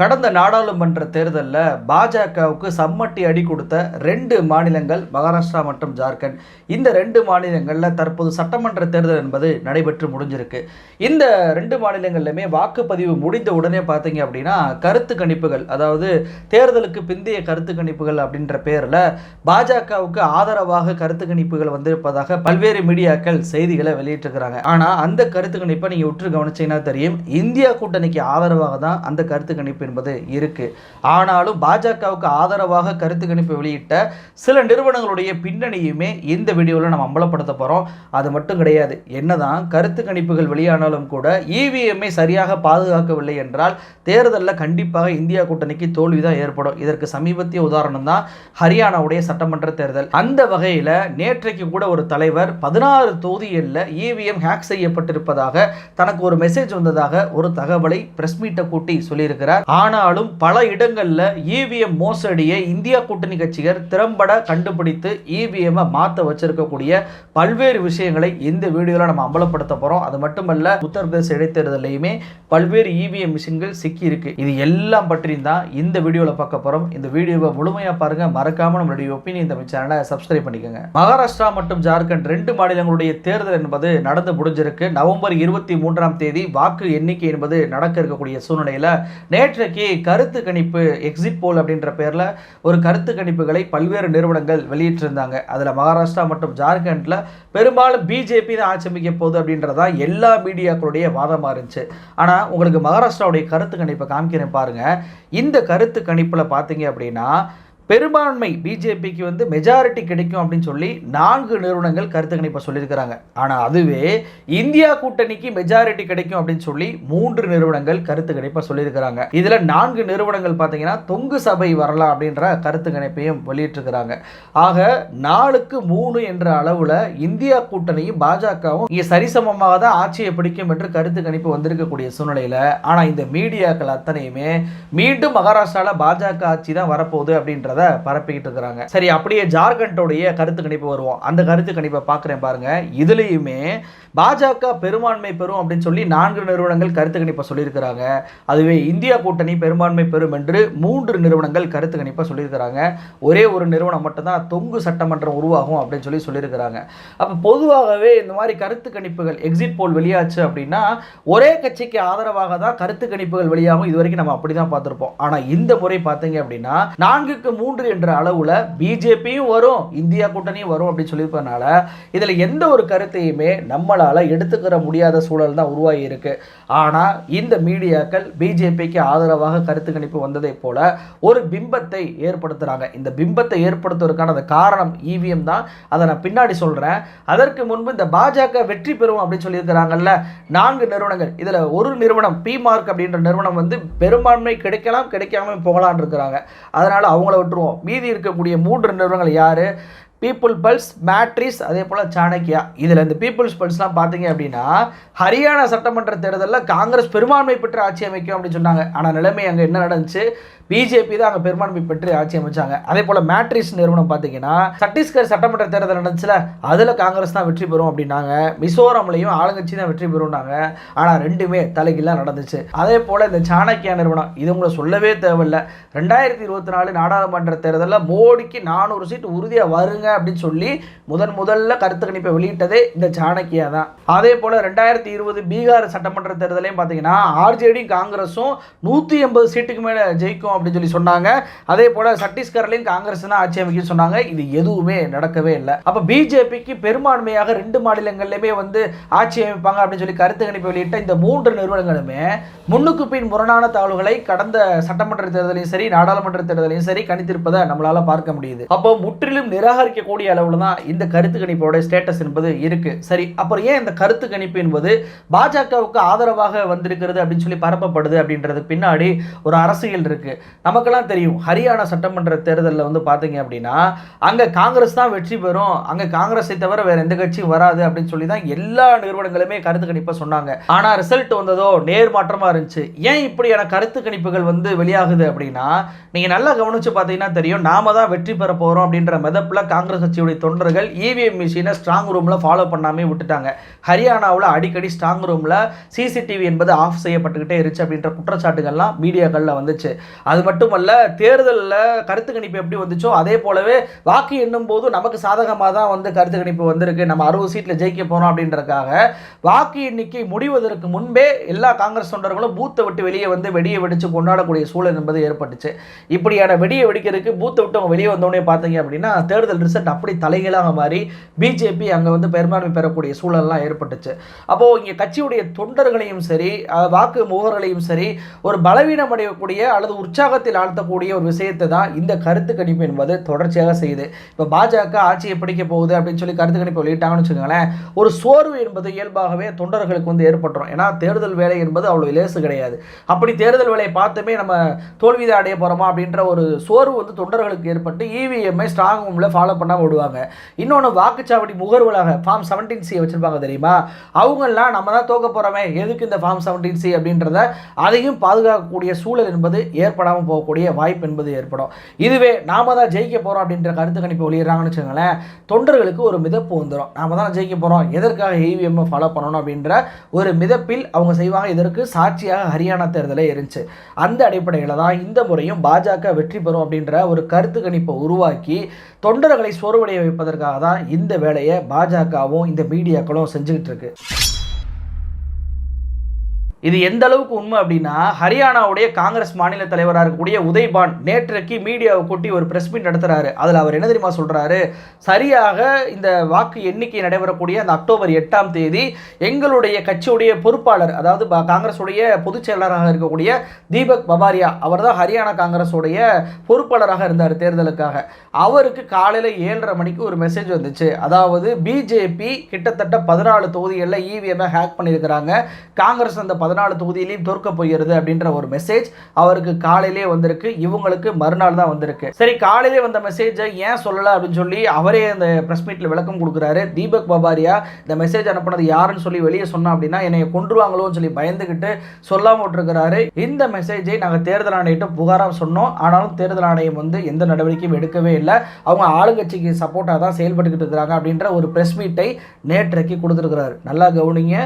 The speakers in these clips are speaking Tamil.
கடந்த நாடாளுமன்ற தேர்தலில் பாஜகவுக்கு சம்மட்டி அடி கொடுத்த ரெண்டு மாநிலங்கள் மகாராஷ்டிரா மற்றும் ஜார்க்கண்ட். இந்த ரெண்டு மாநிலங்களில் தற்போது சட்டமன்ற தேர்தல் என்பது நடைபெற்று முடிஞ்சிருக்கு. இந்த ரெண்டு மாநிலங்கள்லையுமே வாக்குப்பதிவு முடிந்த உடனே பார்த்தீங்க அப்படின்னா கருத்து கணிப்புகள் அதாவது தேர்தலுக்கு பிந்தைய கருத்து கணிப்புகள் அப்படின்ற பேரில் பாஜகவுக்கு ஆதரவாக கருத்து கணிப்புகள் வந்திருப்பதாக பல்வேறு மீடியாக்கள் செய்திகளை வெளியிட்டிருக்கிறாங்க. ஆனால் அந்த கருத்து கணிப்பை நீங்கள் உற்று கவனிச்சிங்கன்னா தெரியும். இந்தியா கூட்டணிக்கு ஆதரவாக தான் அந்த கருத்து கணிப்பு என்பது இருக்கு. ஆனாலும் பாஜகவுக்கு ஆதரவாக கருத்து கணிப்பு வெளியிட்ட சில நிறுவனங்களுடைய பின்னணியுமே இந்த வீடியோவில் நம்ம அம்பலப்படுத்த போகிறோம் அது மட்டும் கிடையாது. என்னதான் கருத்து கணிப்புகள் வெளியானாலும் கூட இவிஎம்ஐ சரியாக பாதுகாக்கவில்லை என்றால் தேர்தலில் கண்டிப்பாக இந்தியா கூட்டணிக்கு தோல்வி தான் ஏற்படும். இதற்கு சமீபத்திய உதாரணம் தான் ஹரியானாவுடைய சட்டமன்ற தேர்தல். அந்த வகையில் நேற்றைக்கு கூட ஒரு தலைவர் பதினாறு தொகுதிகளில் இவிஎம் ஹேக் செய்யப்பட்டிருப்பதாக தனக்கு ஒரு மெசேஜ் வந்ததாக ஒரு தகவலை பிரஸ் மீட்டை கூட்டி சொல்லியிருக்கிறார். ஆனாலும் பல இடங்களில் இவிஎம் மோசடியை இந்தியா கூட்டணி கட்சிகள் திறம்பட கண்டுபிடித்து இவிஎம்மை மாற்ற வச்சிருக்கக்கூடிய பல்வேறு விஷயங்களை இந்த வீடியோவில் நம்ம அம்பலப்படுத்த போகிறோம் அது மட்டுமல்ல உத்தரப்பிரதேச இடைத்தேர்தலையுமே பல்வேறு இவிஎம் மிஷின்கள் சிக்கி இருக்கு. இது எல்லாம் பற்றியும் தான் இந்த வீடியோவில் பார்க்க போகிறோம் இந்த வீடியோவை முழுமையாக பாருங்க. மறக்காம நம்மளுடைய ஒப்பீனியன் தமிழ் சேனலை சப்ஸ்கிரைப் பண்ணிக்கோங்க. மகாராஷ்டிரா மற்றும் ஜார்க்கண்ட் ரெண்டு மாநிலங்களுடைய தேர்தல் என்பது நடந்து முடிஞ்சிருக்கு. நவம்பர் இருபத்தி மூன்றாம் தேதி வாக்கு எண்ணிக்கை என்பது நடக்க இருக்கக்கூடிய சூழ்நிலையில் நேற்றைக்கு கருத்து கணிப்பு எக்ஸிட் போல் அப்படின்ற பேரில் ஒரு கருத்து கணிப்புகளை பல்வேறு நிறுவனங்கள் வெளியிட்டிருந்தாங்க. அதில் மகாராஷ்டிரா மற்றும் ஜார்க்கண்டில் பெரும்பாலும் பிஜேபி தான் ஆட்சி அமைக்க போகுது அப்படின்றதா எல்லா மீடியாக்களுடைய வாதமாக இருந்துச்சு. ஆனால் உங்களுக்கு மகாராஷ்டிராவுடைய கருத்து கணிப்பை காமிக்கிறேன் பாருங்கள் இந்த கருத்து கணிப்பில் பார்த்தீங்க அப்படின்னா பெரும்பான்மை பிஜேபிக்கு வந்து மெஜாரிட்டி கிடைக்கும் அப்படின்னு சொல்லி நான்கு நிறுவனங்கள் கருத்து கணிப்பை சொல்லியிருக்கிறாங்க. ஆனால் அதுவே இந்தியா கூட்டணிக்கு மெஜாரிட்டி கிடைக்கும் அப்படின்னு சொல்லி மூன்று நிறுவனங்கள் கருத்து கணிப்பை சொல்லியிருக்கிறாங்க. இதில் நான்கு நிறுவனங்கள் பார்த்தீங்கன்னா தொங்கு சபை வரலாம் அப்படின்ற கருத்து கணிப்பையும் வெளியிட்டிருக்கிறாங்க. ஆக நாலுக்கு மூணு என்ற அளவில் இந்தியா கூட்டணியும் பாஜகவும் இங்கே சரிசமமாக தான் ஆட்சியை பிடிக்கும் என்று கருத்து கணிப்பு வந்திருக்கக்கூடிய சூழ்நிலையில் ஆனால் இந்த மீடியாக்கள் அத்தனையுமே மீண்டும் மகாராஷ்டிராவில் பாஜக ஆட்சி தான் வரப்போகுது அப்படிங்கிறத பரப்பிக்கிட்டு இருக்கிறாங்க. சரி அப்படியே ஜார்க்கண்டோடைய கருத்து கணிப்பு வருவோம். அந்த கருத்து கணிப்பை பார்க்குறேன் பாருங்க. இதுலேயுமே பாஜக பெரும்பான்மை பெறும் அப்படின்னு சொல்லி நான்கு நிறுவனங்கள் கருத்து கணிப்பை சொல்லியிருக்கிறாங்க. அதுவே இந்தியா கூட்டணி பெரும்பான்மை பெறும் என்று மூன்று நிறுவனங்கள் கருத்து கணிப்பை சொல்லியிருக்கிறாங்க. ஒரே ஒரு நிறுவனம் மட்டும்தான் தொங்கு சட்டமன்றம் உருவாகும் அப்படின்னு சொல்லி சொல்லியிருக்கிறாங்க. அப்போ பொதுவாகவே இந்த மாதிரி கருத்து கணிப்புகள் எக்ஸிட் போல் வெளியாச்சு அப்படின்னா ஒரே கட்சிக்கு ஆதரவாக தான் கருத்து கணிப்புகள் வெளியாகும். இது வரைக்கும் நம்ம அப்படி தான் பார்த்துருப்போம். ஆனால் இந்த முறை பார்த்தீங்க அப்படின்னா நான்குக்கு மூன்று என்ற அளவில் பிஜேபியும் வரும் இந்தியா கூட்டணியும் வரும் அப்படின்னு சொல்லியிருப்பதனால இதில் எந்த ஒரு கருத்தையுமே நம்மளால் எடுத்துக்கிற முடியாத சூழல் தான் உருவாகி இருக்கு. ஆனால் இந்த மீடியாக்கள் பிஜேபிக்கு ஆதரவாக கருத்து கணிப்பு வந்ததை போல ஒரு பிம்பத்தை ஏற்படுத்துகிறாங்க இந்த பிம்பத்தை ஏற்படுத்துவதற்கான அந்த காரணம் இவிஎம் தான். அதை நான் பின்னாடி சொல்கிறேன் அதற்கு முன்பு இந்த பாஜக வெற்றி பெறும் அப்படின்னு சொல்லியிருக்கிறாங்கல்ல நான்கு நிறுவனங்கள். இதில் ஒரு நிறுவனம் பி மார்க் அப்படின்ற நிறுவனம் வந்து பெரும்பான்மை கிடைக்கலாம் கிடைக்காம போகலான் இருக்கிறாங்க. அதனால் அவங்கள விட்டுருவோம் மீதி இருக்கக்கூடிய மூன்று நிறுவனங்கள் யார்? பீப்புள் பல்ஸ் மேட்ரிஸ் அதே போல் சாணக்கியா இதில் இந்த பீப்புள்ஸ் பல்ஸ்லாம் பார்த்தீங்க அப்படின்னா ஹரியானா சட்டமன்ற தேர்தலில் காங்கிரஸ் பெரும்பான்மை பெற்று ஆட்சி அமைக்கும் அப்படின்னு சொன்னாங்க. ஆனால் நிலைமை அங்கே என்ன நடந்துச்சு? பிஜேபி தான் அங்கே பெரும்பான்மை பெற்று ஆட்சி அமைச்சாங்க. அதே போல் மேட்ரிஸ் நிறுவனம் பார்த்தீங்கன்னா சத்தீஸ்கர் சட்டமன்ற தேர்தல் நடந்துச்சுல அதில் காங்கிரஸ் தான் வெற்றி பெறும் அப்படின்னாங்க. மிசோரம்லையும் ஆளுங்கட்சி தான் வெற்றி பெறும்னாங்க. ஆனால் ரெண்டுமே தலைகீழாக நடந்துச்சு. அதே போல் இந்த சாணக்கியா நிறுவனம் இது உங்களை சொல்லவே தேவையில்லை. ரெண்டாயிரத்தி இருபத்தி நாலு நாடாளுமன்ற தேர்தலில் மோடிக்கு நானூறு சீட் உறுதியாக வருங்க அப்படின்னு சொல்லி முதன் முதல்ல கருத்து கணிப்பை வெளியிட்டதே இந்த சாணக்கியா தான். அதே போல் ரெண்டாயிரத்தி இருபது பீகார் சட்டமன்ற தேர்தலையும் பார்த்தீங்கன்னா ஆர்ஜேடி காங்கிரஸும் நூற்றி எண்பது சீட்டுக்கு மேலே ஜெயிக்கும் அப்படின்னு சொல்லி சொன்னாங்க. அதே போல் சத்தீஸ்கர்லையும் காங்கிரஸ் தான் ஆட்சி அமைக்கும் சொன்னாங்க. இது எதுவுமே நடக்கவே இல்லை. அப்போ பிஜேபிக்கு பெரும்பான்மையாக ரெண்டு மாநிலங்கள்லையுமே வந்து ஆட்சி அமைப்பாங்க அப்படின்னு சொல்லி கருத்து கணிப்பு வெளியிட்ட இந்த மூன்று நிறுவனங்களுமே முன்னுக்கு பின் முரணான தகவல்களை கடந்த சட்டமன்ற தேர்தலையும் சரி நாடாளுமன்ற தேர்தலையும் சரி கணித்திருப்பதை நம்மளால பார்க்க முடியுது. அப்போ முற்றிலும் நிராகரிக்கக்கூடிய அளவில் தான் இந்த கருத்து கணிப்போட ஸ்டேட்டஸ் என்பது இருக்கு. சரி அப்புறம் ஏன் இந்த கருத்து கணிப்பு என்பது பாஜகவுக்கு ஆதரவாக வந்திருக்கிறது அப்படின்னு சொல்லி பரப்பப்படுது அப்படின்றது பின்னாடி ஒரு அரசியல் இருக்கு. நமக்கெல்லாம் தெரியும். ஹரியானா சட்டமன்ற தேர்தலில் வந்து பார்த்தீங்க அப்படின்னா அங்கே காங்கிரஸ் தான் வெற்றி பெறும். அங்கே காங்கிரஸை தவிர வேறு எந்த கட்சியும் வராது அப்படின்னு சொல்லி தான் எல்லா நிறுவனங்களுமே கருத்து கணிப்பாக சொன்னாங்க. ஆனால் ரிசல்ட் வந்ததோ நேர்மாற்றமாக இருந்துச்சு. ஏன் இப்படியான கருத்து கணிப்புகள் வந்து வெளியாகுது அப்படின்னா நீங்கள் நல்லா கவனித்து பார்த்தீங்கன்னா தெரியும். நாம தான் வெற்றி பெற போகிறோம் அப்படின்ற மெதப்பில் காங்கிரஸ் காங்கிரஸ் கட்சியுடைய தொண்டர்கள் இவிஎம் மிஷினை ஸ்ட்ராங் ரூமில் ஃபாலோ பண்ணாமே விட்டுட்டாங்க. ஹரியானாவில் அடிக்கடி ஸ்ட்ராங் ரூமில் சிசிடிவி என்பது ஆஃப் செய்யப்பட்டுக்கிட்டே இருந்துச்சு அப்படின்ற குற்றச்சாட்டுகள்லாம் மீடியாக்களில் வந்துச்சு. அது மட்டுமல்ல தேர்தலில் கருத்து கணிப்பு எப்படி வந்துச்சோ அதே போலவே வாக்கு எண்ணும் போது நமக்கு சாதகமாக தான் வந்து கருத்து கணிப்பு வந்திருக்கு. நம்ம அறுபது சீட்டில் ஜெயிக்க போகிறோம் அப்படின்றதுக்காக வாக்கு எண்ணிக்கை முடிவதற்கு முன்பே எல்லா காங்கிரஸ் தொண்டர்களும் பூத்தை விட்டு வெளியே வந்து வெடியை வெடித்து கொண்டாடக்கூடிய சூழல் என்பது ஏற்பட்டுச்சு. இப்படியான வெடியை வெடிக்கிறதுக்கு பூத்தை விட்டு அவங்க வெளியே வந்தோடனே பார்த்தீங்க அப்படின்னா தேர்தல் ரிசல்ட் அப்படி தலைகளாக மாறி பிஜேபி அங்கே வந்து பெரும்பான்மை பெறக்கூடிய சூழல்லாம் ஏற்பட்டுச்சு. அப்போது இங்கே கட்சியுடைய தொண்டர்களையும் சரி வாக்கு முகர்களையும் சரி ஒரு பலவீனம் அடையக்கூடிய அல்லது உற்சாகத்தில் ஆழ்த்தக்கூடிய ஒரு விஷயத்தை தான் இந்த கருத்து கணிப்பு என்பது தொடர்ச்சியாக செய்யுது. இப்போ பாஜக ஆட்சியை பிடிக்க போகுது அப்படின்னு சொல்லி கருத்து கணிப்பு வெளியிட்டாங்கன்னு வச்சுக்கோங்களேன் ஒரு சோர்வு என்பது இயல்பாகவே தொண்டர்களுக்கு வந்து ஏற்பட்டுரும். ஏன்னா தேர்தல் வேலை என்பது அவ்வளோ லேசு கிடையாது. அப்படி தேர்தல் வேலையை பார்த்துமே நம்ம தோல்விதான் அடைய போகிறோமா அப்படின்ற ஒரு சோர்வு வந்து தொண்டர்களுக்கு ஏற்பட்டு இவிஎம்ஐ ஸ்ட்ராங் ரூமில் ஃபாலோ பண்ணாமல் விடுவாங்க. இன்னொன்று வாக்குச்சாவடி முகர்வலாக ஃபார்ம் செவன்டீன் சி வச்சுருப்பாங்க தெரியுமா? அவங்கெல்லாம் நம்ம தான் தோக்க போகிறோமே எதுக்கு இந்த ஃபார்ம் செவன்டீன் சி அப்படின்றத அதையும் பாதுகாக்கக்கூடிய சூழல் என்பது ஏற்படாமல் போகக்கூடிய வாய்ப்பு என்பது ஏற்படும். இதுவே நாம தான் ஜெயிக்க போகிறோம் அப்படின்ற கருத்து கணிப்பு வெளியிடறாங்கன்னு வச்சுக்கோங்களேன் தொண்டர்களுக்கு ஒரு மிதப்பு வந்துடும் நாம தான் ஜெயிக்க போகிறோம் எதற்காக இவிஎம் ஃபாலோ பண்ணணும் அப்படின்ற ஒரு மிதப்பில் அவங்க செய்வாங்க. இதற்கு சாட்சியாக ஹரியானா தேர்தலே இருந்துச்சு. அந்த அடிப்படையில் தான் இந்த முறையும் பாஜக வெற்றி பெறும் அப்படின்ற ஒரு கருத்து கணிப்பை உருவாக்கி தொண்டர்களை சோர்வடைய வைப்பதற்காக தான் இந்த வேலையை பாஜகவும் இந்த மீடியாக்களும் செஞ்சுக்கிட்டு இருக்கு. இது எந்த அளவுக்கு உண்மை அப்படின்னா ஹரியானாவுடைய காங்கிரஸ் மாநில தலைவராக இருக்கக்கூடிய உதய்பான் நேற்றைக்கு மீடியாவை கூட்டி ஒரு பிரஸ் மீட் நடத்துறாரு. அதில் அவர் என்ன தெரியுமா சொல்கிறாரு சரியாக இந்த வாக்கு எண்ணிக்கை நடைபெறக்கூடிய அந்த அக்டோபர் எட்டாம் தேதி எங்களுடைய கட்சியுடைய பொறுப்பாளர் அதாவது காங்கிரஸுடைய பொதுச் செயலாளராக இருக்கக்கூடிய தீபக் பபாரியா அவர் தான் ஹரியானா காங்கிரஸுடைய பொறுப்பாளராக இருந்தார் தேர்தலுக்காக. அவருக்கு காலையில் ஏழரை மணிக்கு ஒரு மெசேஜ் வந்துச்சு. அதாவது பிஜேபி கிட்டத்தட்ட பதினாலு தொகுதிகளில் இவிஎம்ஐ ஹேக் பண்ணியிருக்கிறாங்க. காங்கிரஸ் அந்த பதினாலு தொகுதியிலையும் தோற்க போகிறது அப்படின்ற ஒரு மெசேஜ் அவருக்கு காலையிலே வந்திருக்கு. இவங்களுக்கு மறுநாள் தான் வந்திருக்கு. சரி காலையிலே வந்த மெசேஜை ஏன் சொல்லலை அப்படின்னு சொல்லி அவரே அந்த ப்ரெஸ் மீட்டில் விளக்கம் கொடுக்குறாரு. தீபக் பபாரியா இந்த மெசேஜ் அனுப்பினது யாருன்னு சொல்லி வெளியே சொன்னா அப்படின்னா என்னை கொன்றுவாங்களோன்னு சொல்லி பயந்துக்கிட்டு சொல்லாம விட்டுருக்கிறாரு. இந்த மெசேஜை நாங்கள் தேர்தல் ஆணையிட்ட புகாராக சொன்னோம். ஆனாலும் தேர்தல் ஆணையம் வந்து எந்த நடவடிக்கையும் எடுக்கவே இல்லை. அவங்க ஆளுங்கட்சிக்கு சப்போர்ட்டாக தான் செயல்பட்டுக்கிட்டு இருக்கிறாங்க அப்படின்ற ஒரு ப்ரெஸ் மீட்டை நேற்றைக்கு கொடுத்துருக்கிறாரு. நல்லா கவனிங்க.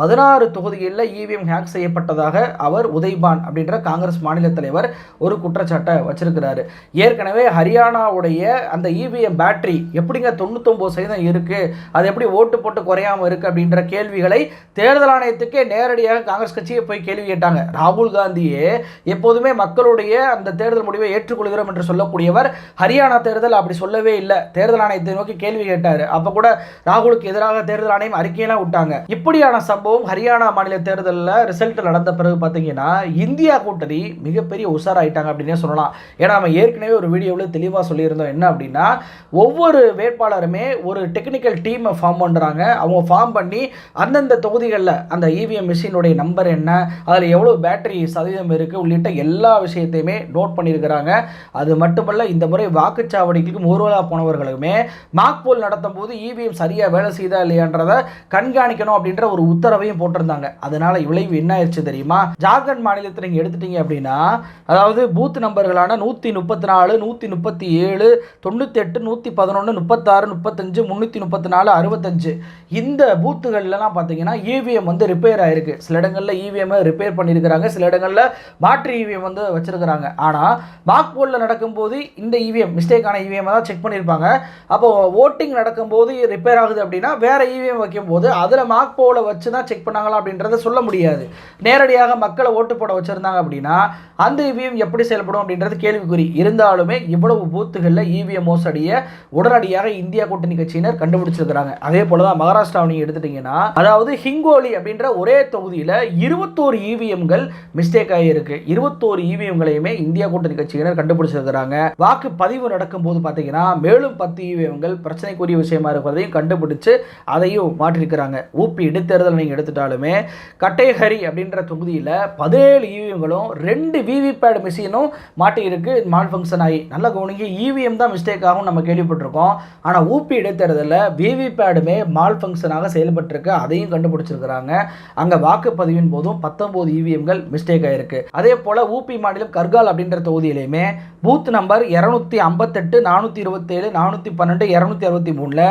பதினாறு தொகுதிகளில் இவிஎம் ஹேக் செய்யப்பட்டதாக அவர் உதய்பான் அப்படின்ற காங்கிரஸ் மாநில தலைவர் ஒரு குற்றச்சாட்டை வச்சிருக்கிறாரு. ஏற்கனவே ஹரியானாவுடைய அந்த இவிஎம் பேட்டரி எப்படிங்க தொண்ணூத்தொம்பது சதவீதம் இருக்கு? அது எப்படி ஓட்டு போட்டு குறையாம இருக்கு அப்படின்ற கேள்விகளை தேர்தல் ஆணையத்துக்கே நேரடியாக காங்கிரஸ் கட்சியை போய் கேள்வி கேட்டாங்க. ராகுல் காந்தியே எப்போதுமே மக்களுடைய அந்த தேர்தல் முடிவை ஏற்றுக்கொள்கிறோம் என்று சொல்லக்கூடியவர் ஹரியானா தேர்தல் அப்படி சொல்லவே இல்லை. தேர்தல் ஆணையத்தை நோக்கி கேள்வி கேட்டார். அப்போ கூட ராகுலுக்கு எதிராக தேர்தல் ஆணையம் அறிக்கையெல்லாம் விட்டாங்க. இப்படியான சம்பவம் ஹரியானா மாநில தேர்தலில் ரிசல்ட் நடந்த பிறகு பார்த்தீங்கன்னா இந்தியா கூட்டணி மிகப்பெரிய உஷாராயிட்டாங்க அப்படின்னே சொல்லலாம். ஏன்னா நம்ம ஏற்கனவே ஒரு வீடியோவில் தெளிவாக சொல்லியிருந்தோம் என்ன அப்படின்னா ஒவ்வொரு வேட்பாளருமே ஒரு டெக்னிக்கல் டீமை ஃபார்ம் பண்ணுறாங்க அவங்க ஃபார்ம் பண்ணி அந்தந்த தொகுதிகளில் அந்த இவிஎம் மிஷினுடைய நம்பர் என்ன அதில் எவ்வளோ பேட்டரி சதவீதம் இருக்குது உள்ளிட்ட எல்லா விஷயத்தையுமே நோட் பண்ணியிருக்கிறாங்க. அது மட்டுமல்ல இந்த முறை வாக்குச்சாவடிகளுக்கு ஊர்வலா போனவர்களுமே மாக் போல் நடத்தும் போது இவிஎம் சரியாக வேலை செய்தா இல்லையான்றதை கண்காணிக்கணும் அப்படின்ற ஒரு உத்தரவையும் போட்டிருந்தாங்க. அதனால விளைவு என்ன ஆயிடுச்சு தெரியுமா? ஜார்க்கண்ட் மாநிலத்தில் நீங்கள் எடுத்துட்டீங்க அப்படின்னா அதாவது பூத் நம்பர்களான நூற்றி முப்பத்தி நாலு நூற்றி முப்பத்தி ஏழு தொண்ணூற்றி எட்டு நூற்றி பதினொன்று முப்பத்தாறு முப்பத்தஞ்சு முந்நூற்றி முப்பத்தி நாலு அறுபத்தஞ்சு. இந்த பூத்துகள்லாம் பார்த்தீங்கன்னா இவிஎம் வந்து ரிப்பேர் ஆயிருக்கு. சில இடங்களில் இவிஎம் ரிப்பேர் பண்ணியிருக்கிறாங்க சில இடங்களில் மாற்று இவிஎம் வந்து வச்சிருக்கிறாங்க. ஆனால் மார்க் போர்டில் நடக்கும்போது இந்த இவிஎம் மிஸ்டேக்கான இவிஎம் தான் செக் பண்ணியிருப்பாங்க அப்போ ஓட்டிங் நடக்கும்போது ரிப்பேர் ஆகுது அப்படின்னா வேற இவிஎம் வைக்கும்போது அதில் மார்க் போல வச்சு தான் செக் பண்ணாங்களா அப்படின்றத சொல்ல முடியாது. நேரடியாக மக்களை ஓட்டு போட வச்சுருந்தாங்க அப்படின்னா அந்த இவிஎம் எப்படி செயல்படும் அப்படின்றது கேள்விக்குறி. இருந்தாலுமே இவ்வளவு பூத்துகளில் இவிஎம் மோசடியை உடனடியாக இந்தியா கூட்டணி கட்சியினர் கண்டுபிடிச்சிருக்கிறாங்க. அதே போல தான் மகாராஷ்டிராவை நீங்கள் எடுத்துட்டீங்கன்னா அதாவது ஹிங்கோலி அப்படின்ற ஒரே தொகுதியில் இருபத்தோரு இவிஎம்கள் மிஸ்டேக் ஆகியிருக்கு இருபத்தோரு இவிஎம்களையுமே இந்தியா கூட்டணி கட்சியினர் கண்டுபிடிச்சிருக்கிறாங்க. வாக்கு பதிவு நடக்கும்போது பார்த்தீங்கன்னா மேலும் பத்து இவிஎம்கள் பிரச்சனைக்குரிய விஷயமா இருப்பதையும் கண்டுபிடிச்சு அதையும் மாற்றிருக்கிறாங்க. ஊபி இடைத்தேர்தல் நீங்கள் எடுத்துட்டாலுமே கட்டேஹரி அப்படின்ற தொகுதியில் பதினேழு இவிஎம்களும் ரெண்டு விவிபேட் மிஷினும் மாட்டியிருக்கு. மால் ஃபங்க்ஷன் ஆகி நல்லா கவனிங்க இவிஎம் தான் மிஸ்டேக் ஆகும் நம்ம கேள்விப்பட்டிருக்கோம். ஆனால் ஊபி இடைத்தேர்தலில் விவிபேடுமே மால் ஃபங்க்ஷனாக செயல்பட்டிருக்கு. அதையும் கண்டுபிடிச்சிருக்கிறாங்க. அங்கே வாக்குப்பதிவின் போதும் பத்தொம்போது இவிஎம்கள் மிஸ்டேக் ஆயிருக்கு. அதே போல் ஊபி மாநிலம் கர்கால் அப்படின்ற தொகுதியிலையுமே பூத் நம்பர் இரநூத்தி ஐம்பத்தெட்டு நானூற்றி இருபத்தேழு நானூற்றி பன்னெண்டு இரநூத்தி அறுபத்தி மூணில்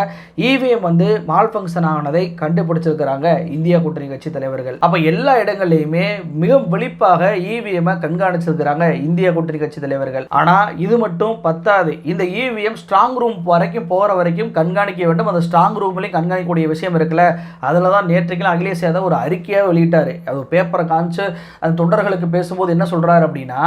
இவிஎம் வந்து மால் ஃபங்க்ஷன் ஆனதை கண்டுபிடிச்சிருக்கிறாங்க. இந்தியா கூட்டணி கட்சி தலைவர்கள். அப்போ எல்லா இடங்கள்லையுமே மிக வெளிப்பாக இவிஎம் கண்காணிச்சிருக்கிறாங்க இந்தியா கூட்டணி கட்சி தலைவர்கள். ஆனால் இது மட்டும் பத்தாது. இந்த இவிஎம் ஸ்ட்ராங் ரூம் வரைக்கும் போகிற வரைக்கும் கண்காணிக்க வேண்டும். அந்த ஸ்ட்ராங் ரூம்லையும் கண்காணிக்கக்கூடிய விஷயம் இருக்குல்ல. அதில் தான் நேற்றைக்கு அகிலேஷ் யாதவ் ஒரு அறிக்கையாக வெளியிட்டார். அது பேப்பரை காமிச்சு அந்த தொண்டர்களுக்கு பேசும்போது என்ன சொல்கிறாரு அப்படின்னா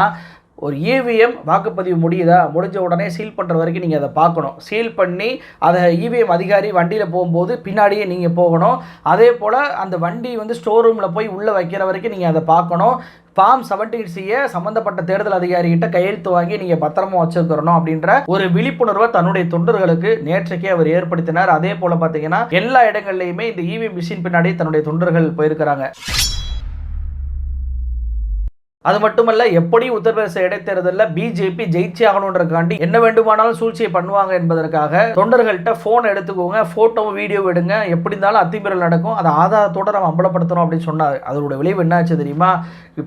ஒரு இவிஎம் வாக்குப்பதிவு முடியுதா? முடிஞ்ச உடனே சீல் பண்ணுற வரைக்கும் நீங்கள் அதை பார்க்கணும். சீல் பண்ணி அதை இவிஎம் அதிகாரி வண்டியில் போகும்போது பின்னாடியே நீங்கள் போகணும். அதே போல் அந்த வண்டி வந்து ஸ்டோர் ரூமில் போய் உள்ளே வைக்கிற வரைக்கும் நீங்கள் அதை பார்க்கணும். ஃபார்ம் செவன்டீன் சியை சம்மந்தப்பட்ட தேர்தல் அதிகாரிகிட்ட கையெழுத்து வாங்கி நீங்கள் பத்திரமா வச்சுருக்கணும் அப்படின்ற ஒரு விழிப்புணர்வை தன்னுடைய தொண்டர்களுக்கு நேற்றைக்கே அவர் ஏற்படுத்தினார். அதே போல் பார்த்தீங்கன்னா எல்லா இடங்கள்லையுமே இந்த இவிஎம் மிஷின் பின்னாடி தன்னுடைய தொண்டர்கள் போயிருக்கிறாங்க. அது மட்டுமல்ல எப்படி உத்தரப்பிரதேச இடைத்தேர்தலில் பிஜேபி ஜெயிச்சே ஆகணுன்றக்காண்டி என்ன வேண்டுமானாலும் சூழ்ச்சியை பண்ணுவாங்க என்பதற்காக தொண்டர்கள்ட்ட ஃபோன் எடுத்துக்கோங்க ஃபோட்டோவும் வீடியோ எடுங்க. எப்படி இருந்தாலும் அத்திமீறல் நடக்கும். அதை ஆதாரத்தோடு நம்ம அம்பலப்படுத்தணும் அப்படின்னு சொன்னார். அதோட விளைவு என்னாச்சு தெரியுமா?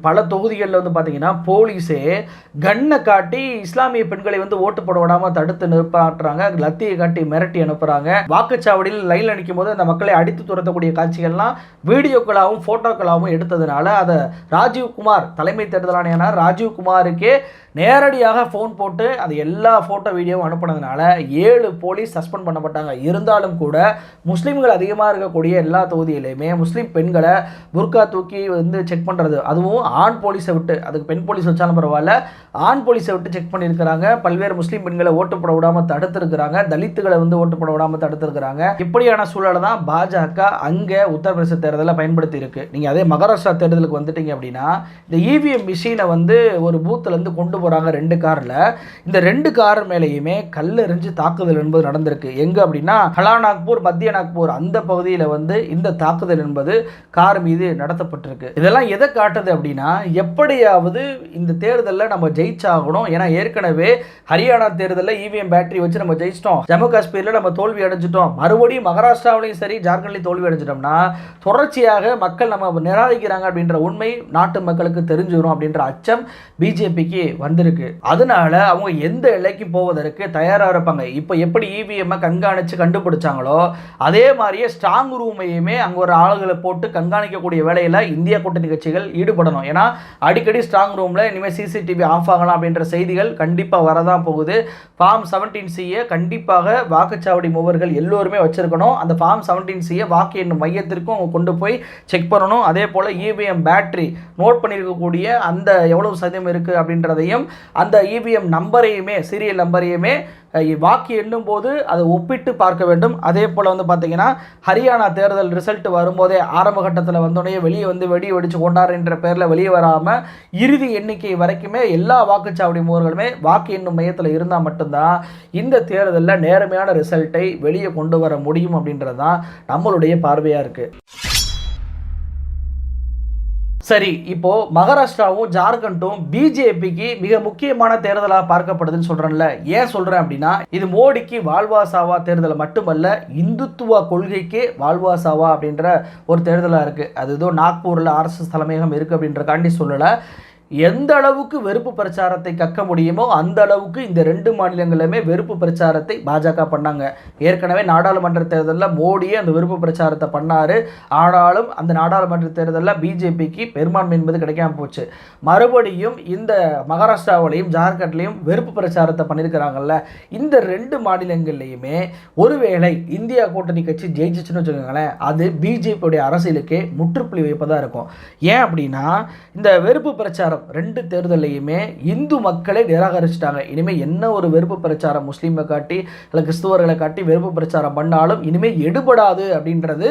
பல தொகுதிகளில் வந்து பார்த்தீங்கன்னா போலீஸே கண்ணை காட்டி இஸ்லாமிய பெண்களை வந்து ஓட்டு போட விடாமல் தடுத்து நிற்பாட்டுறாங்க லத்தியை காட்டி மிரட்டி அனுப்புகிறாங்க வாக்குச்சாவடியில் லைனில் நிற்கும் போது அந்த மக்களை அடித்து துரத்தக்கூடிய காட்சிகள்லாம் வீடியோக்களாகவும் ஃபோட்டோக்களாகவும் எடுத்ததுனால அதை ராஜீவ்குமார் தலைமை தேர்தல் ஆணையர் ராஜீவ்குமாருக்கு நேரடியாக ஃபோன் போட்டு அது எல்லா ஃபோட்டோ வீடியோவும் அனுப்பினதுனால ஏழு போலீஸ் சஸ்பெண்ட் பண்ணப்பட்டாங்க. இருந்தாலும் கூட முஸ்லீம்கள் அதிகமாக இருக்கக்கூடிய எல்லா தொகுதியிலையுமே முஸ்லீம் பெண்களை புர்கா தூக்கி வந்து செக் பண்ணுறது அதுவும் ஆண் போலீஸை விட்டு அதுக்கு பெண் போலீஸ் வச்சாலும் பரவாயில்ல. ஆண் போலீஸை விட்டு செக் பண்ணியிருக்கிறாங்க. பல்வேறு முஸ்லீம் பெண்களை ஓட்டு போட விடாமல் தடுத்திருக்கிறாங்க. தலித்துகளை வந்து ஓட்டு போட விடாமல் தடுத்திருக்கிறாங்க. இப்படியான சூழலை தான் பாஜக அங்கே உத்தரப்பிரதேச தேர்தலில் பயன்படுத்தி இருக்கு நீங்கள் அதே மகாராஷ்டிரா தேர்தலுக்கு வந்துட்டீங்க அப்படின்னா இந்த இவி இவிஎம் மிஷினை வந்து ஒரு பூத்துலேருந்து கொண்டு போகிறாங்க ரெண்டு காரில். இந்த ரெண்டு கார் மேலேயுமே கல் எறிஞ்சு தாக்குதல் என்பது நடந்திருக்கு. எங்கே அப்படின்னா ஹலா நாக்பூர் மத்திய நாக்பூர் அந்த பகுதியில் வந்து இந்த தாக்குதல் என்பது கார் மீது நடத்தப்பட்டிருக்கு. இதெல்லாம் எதை காட்டுது அப்படின்னா எப்படியாவது இந்த தேர்தலில் நம்ம ஜெயிச்சாகணும். ஏன்னா ஏற்கனவே ஹரியானா தேர்தலில் இவிஎம் பேட்டரி வச்சு நம்ம ஜெயிச்சிட்டோம். ஜம்மு காஷ்மீரில் நம்ம தோல்வி அடைஞ்சிட்டோம். மறுபடியும் மகாராஷ்டிராவிலையும் சரி ஜார்க்கண்ட்லையும் தோல்வி அடைஞ்சிட்டோம்னா தொடர்ச்சியாக மக்கள் நம்ம நிராகரிக்கிறாங்க அப்படின்ற உண்மை நாட்டு மக்களுக்கு போயிடும் அப்படின்ற அச்சம் பிஜேபிக்கு வந்திருக்கு. அதனால அவங்க எந்த எல்லைக்கு போவதற்கு தயாராக இருப்பாங்க. இப்போ எப்படி இவிஎம்மை கண்காணித்து கண்டுபிடிச்சாங்களோ அதே மாதிரியே ஸ்ட்ராங் ரூமையுமே அங்கே ஒரு ஆளுகளை போட்டு கண்காணிக்கக்கூடிய வேலையில் இந்திய கூட்டணி கட்சிகள் ஈடுபடணும். ஏன்னா அடிக்கடி ஸ்ட்ராங் ரூமில் இனிமேல் சிசிடிவி ஆஃப் ஆகலாம் அப்படின்ற செய்திகள் கண்டிப்பாக வரதான் போகுது. ஃபார்ம் செவன்டீன் சியை கண்டிப்பாக வாக்குச்சாவடி மூவர்கள் எல்லோருமே வச்சிருக்கணும். அந்த ஃபார்ம் செவன்டீன் சியை வாக்கு எண்ணும் மையத்திற்கும் அவங்க கொண்டு போய் செக் பண்ணணும். அதே போல் இவிஎம் பேட்டரி நோட் பண்ணியிருக்கக்கூடிய அந்த எவ்வளவு சதவீதம் இருக்குது அப்படின்றதையும் அந்த இவிஎம் நம்பரையுமே சீரியல் நம்பரையுமே வாக்கு எண்ணும் போது அதை ஒப்பிட்டு பார்க்க வேண்டும். அதே போல் வந்து பார்த்தீங்கன்னா ஹரியானா தேர்தல் ரிசல்ட் வரும்போதே ஆரம்ப கட்டத்தில் வந்தோடனே வெளியே வந்து வெடி வெடிச்சு என்ற பேரில் வெளியே வராமல் இறுதி எண்ணிக்கை வரைக்குமே எல்லா வாக்குச்சாவடி மூவர்களுமே வாக்கு எண்ணும் மையத்தில் இருந்தால் மட்டும்தான் இந்த தேர்தலில் நேர்மையான ரிசல்ட்டை வெளியே கொண்டு வர முடியும் அப்படின்றது தான் நம்மளுடைய பார்வையாக இருக்குது சரி இப்போ மகாராஷ்டிராவும் ஜார்க்கண்டும் பிஜேபிக்கு மிக முக்கியமான தேர்தலாக பார்க்கப்படுதுன்னு சொல்றேன்ல. ஏன் சொல்றேன் அப்படின்னா இது மோடிக்கு வாழ்வாசாவா தேர்தல் மட்டுமல்ல இந்துத்துவ கொள்கைக்கு வாழ்வாசாவா அப்படின்ற ஒரு தேர்தலாக இருக்கு. அது ஏதோ நாக்பூரில் ஆர்எஸ்எஸ் தலைமையகம் இருக்கு அப்படின்ற காண்டி சொல்லலை. எந்த அளவுக்கு வெறுப்பு பிரச்சாரத்தை கக்க முடியுமோ அந்த அளவுக்கு இந்த ரெண்டு மாநிலங்களிலுமே வெறுப்பு பிரச்சாரத்தை பாஜக பண்ணாங்க. ஏற்கனவே நாடாளுமன்ற தேர்தலில் மோடியே அந்த வெறுப்பு பிரச்சாரத்தை பண்ணாரு. ஆனாலும் அந்த நாடாளுமன்ற தேர்தலில் பிஜேபிக்கு பெரும்பான்மை என்பது கிடைக்காம போச்சு. மறுபடியும் இந்த மகாராஷ்டிராவிலையும் ஜார்க்கண்ட்லையும் வெறுப்பு பிரச்சாரத்தை பண்ணியிருக்கிறாங்கல்ல இந்த ரெண்டு மாநிலங்கள்லையுமே ஒருவேளை இந்தியா கூட்டணி கட்சி ஜெயிச்சிச்சுன்னு வச்சுக்கோங்களேன் அது பிஜேபியுடைய அரசியலுக்கே முற்றுப்புள்ளி வைப்பதாக இருக்கும். ஏன் அப்படின்னா இந்த வெறுப்பு பிரச்சாரம் ரெண்டு தேர்தலையுமே இந்து மக்களை நிராகரிச்சிட்டாங்க. இனிமேல் என்ன ஒரு வெறுப்பு பிரச்சாரம் முஸ்லீமை காட்டி இல்லை கிறிஸ்துவர்களை காட்டி வெறுப்பு பிரச்சாரம் பண்ணாலும் இனிமேல் எடுபடாது அப்படின்றது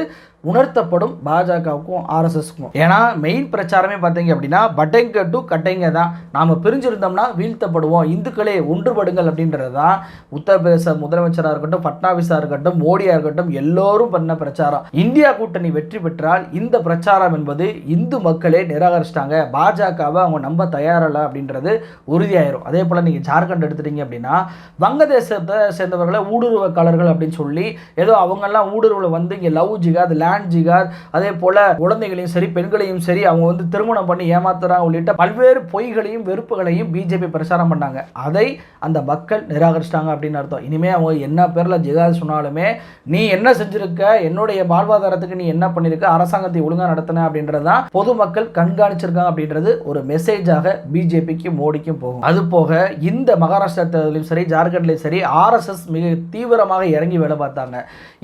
உணர்த்தப்படும் பாஜகவுக்கும் ஆர்எஸ்எஸ்க்கும். ஏன்னா மெயின் பிரச்சாரமே பார்த்தீங்க அப்படின்னா பட்டைங்க டு கட்டைங்க தான். நாம் பிரிஞ்சிருந்தோம்னா வீழ்த்தப்படுவோம். இந்துக்களே ஒன்றுபடுங்கள் அப்படின்றது தான் உத்தரப்பிரதேச முதலமைச்சராக இருக்கட்டும் ஃபட்னாவிஸாக இருக்கட்டும் மோடியாக இருக்கட்டும் எல்லோரும் பண்ண பிரச்சாரம். இந்தியா கூட்டணி வெற்றி பெற்றால் இந்த பிரச்சாரம் என்பது இந்து மக்களே நிராகரிச்சிட்டாங்க. பாஜகவை அவங்க நம்ப தயாரில்லை அப்படின்றது உறுதியாயிரும். அதே போல் நீங்கள் ஜார்க்கண்ட் எடுத்துட்டீங்க அப்படின்னா வங்கதேசத்தை சேர்ந்தவர்களை ஊடுருவக்காரர்கள் அப்படின்னு சொல்லி ஏதோ அவங்கெல்லாம் ஊடுருவில் வந்து இங்கே லவ் ஜிகாத் லேண்ட் ஜிகாத் அதே போல் குழந்தைகளையும் சரி பெண்களையும் சரி அவங்க வந்து திருமணம் பண்ணி ஏமாத்துறாங்க உள்ளிட்ட பல்வேறு பொய்களையும் வெறுப்புகளையும் பிஜேபி பிரச்சாரம் பண்ணாங்க. அதை அந்த மக்கள் நிராகரிச்சிட்டாங்க அப்படின்னு அர்த்தம். இனிமேல் அவங்க என்ன பேரில் ஜிகாத் சொன்னாலுமே நீ என்ன செஞ்சிருக்க? என்னுடைய வாழ்வாதாரத்துக்கு நீ என்ன பண்ணியிருக்க அரசாங்கத்தை ஒழுங்காக நடத்தின அப்படின்றது தான் பொதுமக்கள் கண்காணிச்சிருக்காங்க அப்படின்றது ஒரு மெசேஜாக பிஜேபிக்கும் மோடிக்கும் போகும். அது போக இந்த மகாராஷ்டிரா தேர்தலையும் சரி ஜார்க்கண்ட்லையும் சரி ஆர்எஸ்எஸ் மிக தீவிரமாக இறங்கி வேலை பார்த்தாங்க.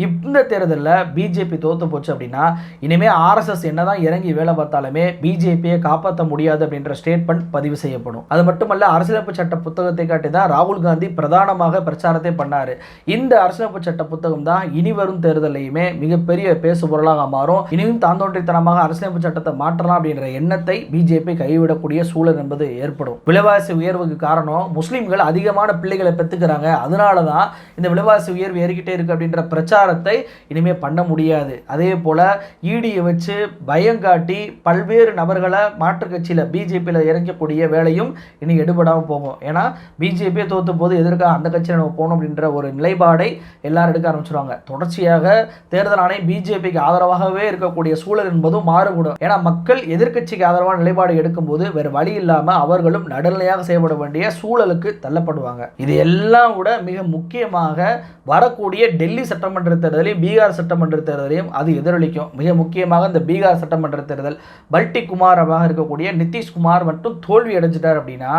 இந்த தேர்தலில் பிஜேபி தோத்து போச்சு அப்படின்னா இனிமேல் ஆர்எஸ்எஸ் என்னதான் இறங்கி வேலை பார்த்தாலுமே பிஜேபியை காப்பாற்ற முடியாது அப்படின்ற ஸ்டேட்மெண்ட் பதிவு செய்யப்படும். அது மட்டுமல்ல அரசியலமைப்பு சட்ட புத்தகத்தை காட்டி தான் ராகுல் காந்தி பிரதானமாக பிரச்சாரத்தை பண்ணார். இந்த அரசியலமைப்பு சட்ட புத்தகம் தான் இனி வரும் தேர்தலையுமே மிகப்பெரிய பேசு பொருளாக மாறும். இனியும் தாந்தோன்றித்தனமாக அரசியலமைப்பு சட்டத்தை மாற்றலாம் அப்படின்ற எண்ணத்தை பிஜேபி கைவிடக்கூடிய சூழல் என்பது ஏற்படும். விலைவாசி உயர்வுக்கு காரணம் முஸ்லீம்கள் அதிகமான பிள்ளைகளை பெற்றுக்கிறாங்க. அதனால தான் இந்த விலைவாசி உயர்வு ஏறிக்கிட்டே இருக்கு அப்படின்ற பிரச்சாரத்தை இனிமேல் பண்ண முடியாது. அதே அதே போல் ஈடியை வச்சு பயங்காட்டி பல்வேறு நபர்களை மாற்றுக் கட்சியில் பிஜேபியில் இறங்கக்கூடிய வேலையும் இனி எடுபடாமல் போகும். ஏன்னா பிஜேபியை தோற்று போது எதிர்க்க அந்த கட்சியில் நம்ம போகணும் அப்படின்ற ஒரு நிலைப்பாடை எல்லாரும் எடுக்க ஆரம்பிச்சிருவாங்க. தொடர்ச்சியாக தேர்தல் ஆணையம் பிஜேபிக்கு ஆதரவாகவே இருக்கக்கூடிய சூழல் என்பதும் மாறுபடும். ஏன்னா மக்கள் எதிர்க்கட்சிக்கு ஆதரவான நிலைப்பாடு எடுக்கும்போது வேறு வழி இல்லாமல் அவர்களும் நடுநிலையாக செயல்பட வேண்டிய சூழலுக்கு தள்ளப்படுவாங்க. இது எல்லாம் விட மிக முக்கியமாக வரக்கூடிய டெல்லி சட்டமன்ற தேர்தலையும் பீகார் சட்டமன்ற தேர்தலையும் அது எதிரொலிக்கும். மிக முக்கியமாக இந்த பீகார் சட்டமன்ற தேர்தல் பல்டி குமாரமாக இருக்கக்கூடிய நிதிஷ்குமார் மட்டும் தோல்வி அடைஞ்சிட்டார் அப்படின்னா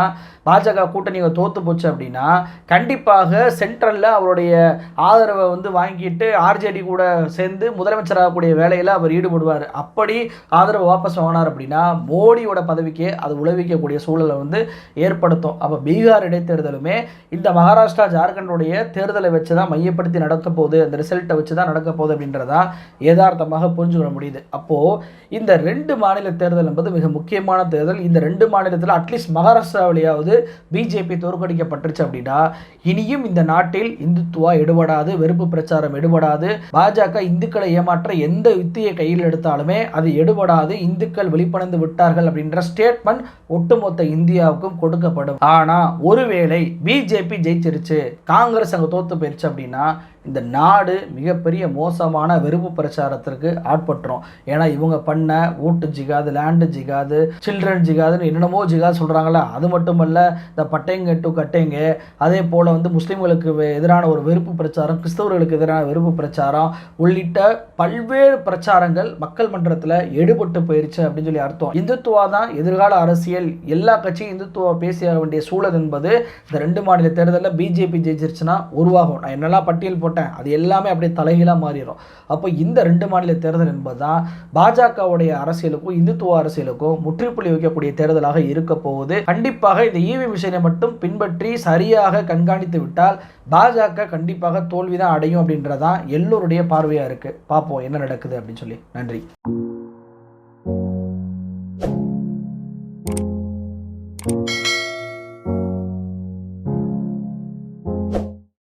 பாஜக கூட்டணி தோத்து போச்சு அப்படின்னா கண்டிப்பாக சென்ட்ரலில் அவருடைய ஆதரவை வந்து வாங்கிட்டு ஆர்ஜேடி கூட சேர்ந்து முதலமைச்சராகக்கூடிய வேலையில் அவர் ஈடுபடுவார். அப்படி ஆதரவு வாபஸ் வாங்கினார் அப்படின்னா மோடியோட பதவிக்கு அது உழவிக்கக்கூடிய சூழலை வந்து ஏற்படுத்தும். அப்போ பீகார் இடைத்தேர்தலுமே இந்த மகாராஷ்டிரா ஜார்க்கண்டுடைய தேர்தலை வச்சு தான் மையப்படுத்தி நடக்க போகுது. அந்த ரிசல்ட்டை வச்சு தான் நடக்க போகுது அப்படின்றதா யதார்த்தமாக புரிஞ்சுக்கொள்ள முடியுது. அப்போது இந்த ரெண்டு மாநில தேர்தல் என்பது மிக முக்கியமான தேர்தல். இந்த ரெண்டு மாநிலத்தில் அட்லீஸ்ட் மகாராஷ்டிராவிலேயாவது பிஜேபி தோற்கடிக்கப்பட்டுருச்சு அப்படின்னா இனியும் இந்த நாட்டில் இந்துத்துவா எடுபடாது வெறுப்பு பிரச்சாரம் எடுபடாது. பாஜக இந்துக்களை ஏமாற்ற எந்த யுத்தியை கையில் எடுத்தாலுமே அது எடுபடாது. இந்துக்கள் வெளிப்படைந்து விட்டார்கள் அப்படின்ற ஸ்டேட்மெண்ட் ஒட்டுமொத்த இந்தியாவுக்கும் கொடுக்கப்படும். ஆனால் ஒருவேளை பிஜேபி ஜெயிச்சிருச்சு காங்கிரஸ் அங்கே தோத்து போயிருச்சு அப்படின்னா இந்த நாடு மிகப்பெரிய மோசமான வெறுப்பு பிரச்சாரத்திற்கு ஆட்பட்டுரும் ஏன்னா இவங்க பண்ண ஓட்டு ஜிகாது லேண்டு ஜிகாது சில்ட்ரன் ஜிகாதுன்னு என்னென்னமோ ஜிகாது சொல்கிறாங்களா அது மட்டுமல்ல இந்த பட்டைங்க டு கட்டைங்க அதே போல் வந்து முஸ்லீம்களுக்கு எதிரான ஒரு வெறுப்பு பிரச்சாரம் கிறிஸ்தவர்களுக்கு எதிரான வெறுப்பு பிரச்சாரம் உள்ளிட்ட பல்வேறு பிரச்சாரங்கள் மக்கள் மன்றத்தில் எடுபட்டு போயிருச்சு அப்படின்னு சொல்லி அர்த்தம். இந்துத்துவா தான் எதிர்கால அரசியல் எல்லா கட்சியும் இந்துத்துவா பேசிய வேண்டிய சூழல் என்பது இந்த ரெண்டு மாநில தேர்தலில் பிஜேபி ஜெயிச்சிருச்சுன்னா உருவாகும். நான் என்னெல்லாம் பட்டியல் போட்டு போட்டேன் அது எல்லாமே அப்படியே தலைகீழாக மாறிடும். அப்போ இந்த ரெண்டு மாநில தேர்தல் என்பது தான் பாஜகவுடைய அரசியலுக்கும் இந்துத்துவ அரசியலுக்கும் முற்றுப்புள்ளி வைக்கக்கூடிய தேர்தலாக இருக்க போகுது. கண்டிப்பாக இந்த ஈவி விஷயத்தை மட்டும் பின்பற்றி சரியாக கண்காணித்து விட்டால் பாஜக கண்டிப்பாக தோல்விதான் அடையும் அப்படின்றதான் எல்லோருடைய பார்வையாக இருக்குது பார்ப்போம் என்ன நடக்குது அப்படின்னு சொல்லி. நன்றி.